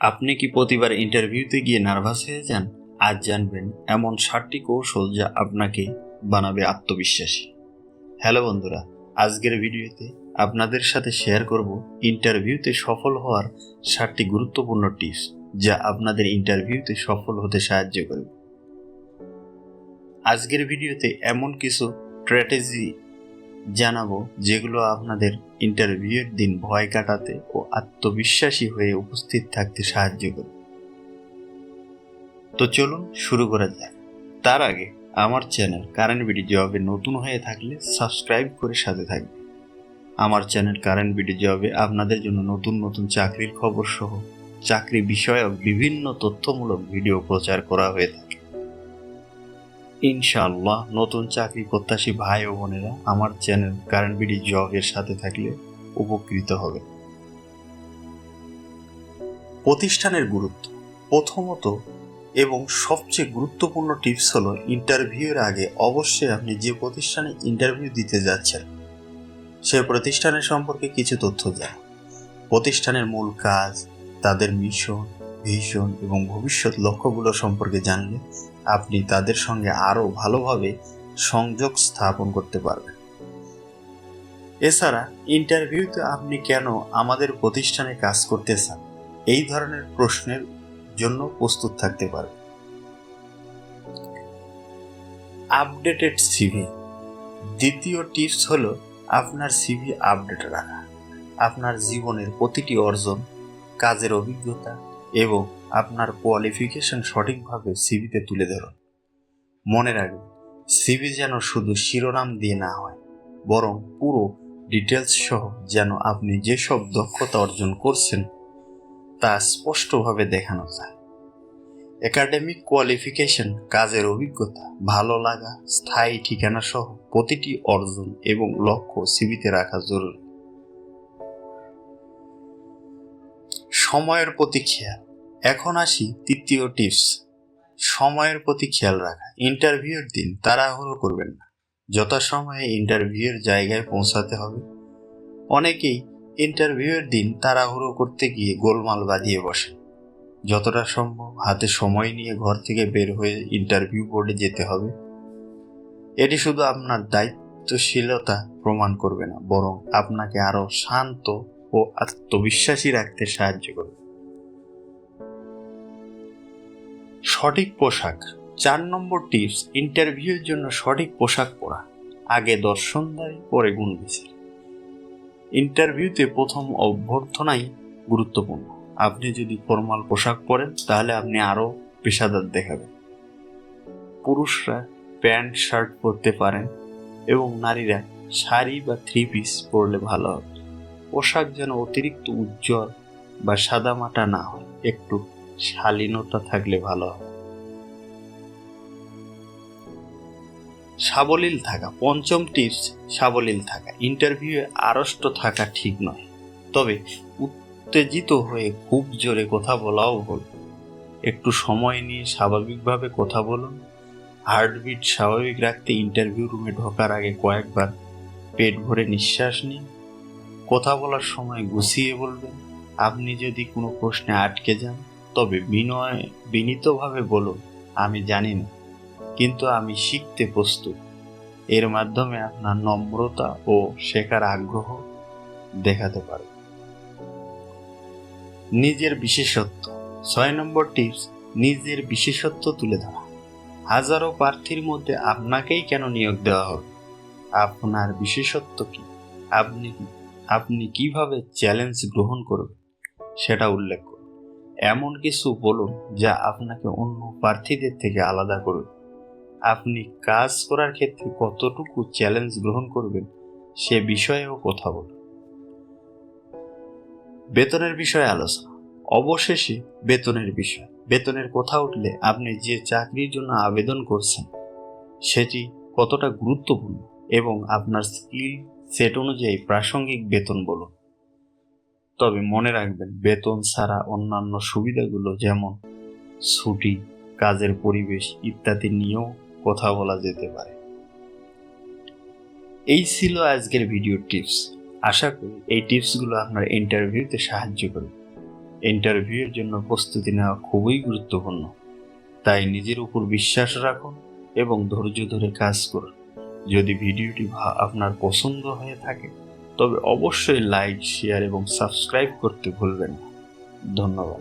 আপনি কি প্রতিবার ইন্টারভিউতে গিয়ে নার্ভাস হয়ে যান? আজ জানবেন, এমন ষাটটি কৌশল যা আপনাকে বানাবে আত্মবিশ্বাসী। হ্যালো বন্ধুরা, আজকের ভিডিওতে আপনাদের সাথে শেয়ার করব ইন্টারভিউতে সফল হওয়ার ষাটটি গুরুত্বপূর্ণ টিপস যা আপনাদের ইন্টারভিউতে সফল হতে সাহায্য করবে। আজকের ভিডিওতে এমন কিছু স্ট্র্যাটেজি জানাব যেগুলো আপনাদের ইন্টারভিউয়ের দিন ভয় কাটাতে ও আত্মবিশ্বাসী হয়ে উপস্থিত থাকতে সাহায্য করবে তো চলুন শুরু করা যাক। তার আগে আমার চ্যানেল কারেন্ট বিডি জবে নতুন হয়ে থাকলে সাবস্ক্রাইব করে সাথে থাকবে। আমার চ্যানেল কারেন্ট বিডি জবে আপনাদের জন্য নতুন নতুন চাকরির খবর সহ চাকরি বিষয়ক বিভিন্ন তথ্যমূলক ভিডিও প্রচার করা হয়ে থাকে। ইনশাআল্লাহ নতুন চাকরি প্রত্যাশী ভাই ও বোনেরা আমার চ্যানেল কারেন্ট বিডি জবের সাথে থাকলে উপকৃত হবে। প্রতিষ্ঠানের গুরুত্ব। প্রথমত এবং সবচেয়ে গুরুত্বপূর্ণ টিপস হলো ইন্টারভিউয়ের আগে অবশ্যই আপনি যে প্রতিষ্ঠানে ইন্টারভিউ দিতে যাচ্ছেন, সে প্রতিষ্ঠানের সম্পর্কে কিছু তথ্য জানুন। প্রতিষ্ঠানের মূল কাজ, তাদের মিশন ভিশন এবং ভবিষ্যৎ লক্ষ্যগুলো সম্পর্কে জানলে আপনি তাদের সঙ্গে আরও ভালোভাবে সংযোগ স্থাপন করতে পারবেন। এছাড়া ইন্টারভিউতে আপনি কেন আমাদের প্রতিষ্ঠানে কাজ করতে চান? এই ধরনের প্রশ্নের জন্য প্রস্তুত থাকতে পারবেন। Updated CV. দ্বিতীয় টিপস হলো আপনার সিভি আপডেট রাখা। আপনার জীবনের প্রতিটি অর্জন, কাজের অভিজ্ঞতা এবং আপনার কোয়ালিফিকেশন সঠিকভাবে সিভিতে তুলে ধরুন। মনে রাখবেন সিভি যেন শুধু শিরোনাম দিয়ে না হয়, বরং পুরো ডিটেলস সহ যেন আপনি যেসব দক্ষতা অর্জন করছেন তা স্পষ্টভাবে দেখানো যায়। একাডেমিক কোয়ালিফিকেশন কাজের অভিজ্ঞতা, ভালো লাগা, স্থায়ী ঠিকানা সহ প্রতিটি অর্জন এবং লক্ষ্য সিভিতে রাখা জরুরি। সময়ের প্রতি খেয়াল। এখন আসি তৃতীয় টিপস। সময়ের প্রতি খেয়াল রাখা। ইন্টারভিউর দিন তাড়াহুড়ো করবেন না। যথাসময়ে ইন্টারভিউয়ের জায়গায় পৌঁছাতে হবে। অনেকেই ইন্টারভিউয়ের দিন তাড়াহুড়ো করতে গিয়ে গোলমাল বাঁধিয়ে বসে যতটা সম্ভব হাতে সময় নিয়ে ঘর থেকে বের হয়ে ইন্টারভিউ বোর্ডে যেতে হবে। এটি শুধু আপনার দায়িত্বশীলতা প্রমাণ করবে না, বরং আপনাকে আরও শান্ত ও আত্মবিশ্বাসী রাখতে সাহায্য করবে। সঠিক পোশাক। চার নম্বর টিপস ইন্টারভিউয়ের জন্য সঠিক পোশাক পরা। আগে দর্শনদারি পরে গুণ বিচার। ইন্টারভিউতে প্রথম অভ্যর্থনাই গুরুত্বপূর্ণ। আপনি যদি ফর্মাল পোশাক পরেন, তাহলে আপনি আরও পেশাদার দেখাবেন। পুরুষরা প্যান্ট, শার্ট পরতে পারেন এবং নারীরা শাড়ি বা থ্রি পিস পরলে ভালো হবে। পোশাক যেন অতিরিক্ত উজ্জ্বল বা সাদামাটা না হয়, একটু শালীনতা থাকলে ভালো হবে সাবলীল থাকা, পঞ্চম টিপস সাবলীল থাকা। ইন্টারভিউয়ে আড়ষ্ট থাকা ঠিক নয়, তবে উত্তেজিত হয়ে খুব জোরে কথা বলাও ভুল। একটু সময় নিয়ে স্বাভাবিকভাবে কথা বলুন। হার্টবিট স্বাভাবিক রাখতে ইন্টারভিউ রুমে ঢোকার আগে কয়েকবার পেট ভরে নিঃশ্বাস নিন। কথা বলার সময় গুছিয়ে বলবেন, আপনি যদি কোনো প্রশ্নে আটকে যান, তবে বিনয় বিনীতভাবে বলুন, আমি জানি না, কিন্তু আমি শিখতে প্রস্তুত। এর মাধ্যমে আপনার নম্রতা ও শেখার আগ্রহ দেখাতে পারবে নিজের বিশেষত্ব। ছয় নম্বর টিপস, নিজের বিশেষত্ব তুলে ধরা। হাজারো প্রার্থীর মধ্যে আপনাকেই কেন নিয়োগ দেওয়া হবে আপনার বিশেষত্ব কি? আপনি আপনি কীভাবে চ্যালেঞ্জ গ্রহণ করবেন সেটা উল্লেখ করুন। এমন কিছু বলুন যা আপনাকে অন্য প্রার্থীদের থেকে আলাদা করবে। আপনি কাজ করার ক্ষেত্রে কতটুকু চ্যালেঞ্জ গ্রহণ করবেন সে বিষয়েও কথা বলুন। বেতনের বিষয়ে আলোচনা। অবশেষে বেতনের বিষয়। বেতনের কথা উঠলে আপনি যে চাকরির জন্য আবেদন করছেন, সেটি কতটা গুরুত্বপূর্ণ এবং আপনার স্কিল সেট অনুযায়ী প্রাসঙ্গিক বেতন বলুন। তবে মনে রাখবেন, বেতন ছাড়া অন্যান্য সুবিধাগুলো যেমন ছুটি, কাজের পরিবেশ ইত্যাদি নিয়েও কথা বলা যেতে পারে। এই ছিল আজকের ভিডিও টিপস। আশা করি এই টিপসগুলো আপনার ইন্টারভিউতে সাহায্য করবে। ইন্টারভিউয়ের জন্য প্রস্তুতি নেওয়া খুবই গুরুত্বপূর্ণ। তাই নিজের উপর বিশ্বাস রাখুন এবং ধৈর্য ধরে কাজ করুন। যদি ভিডিওটি আপনার পছন্দ হয়ে থাকে, তবে অবশ্যই লাইক শেয়ার এবং সাবস্ক্রাইব করতে ভুলবেন না। ধন্যবাদ।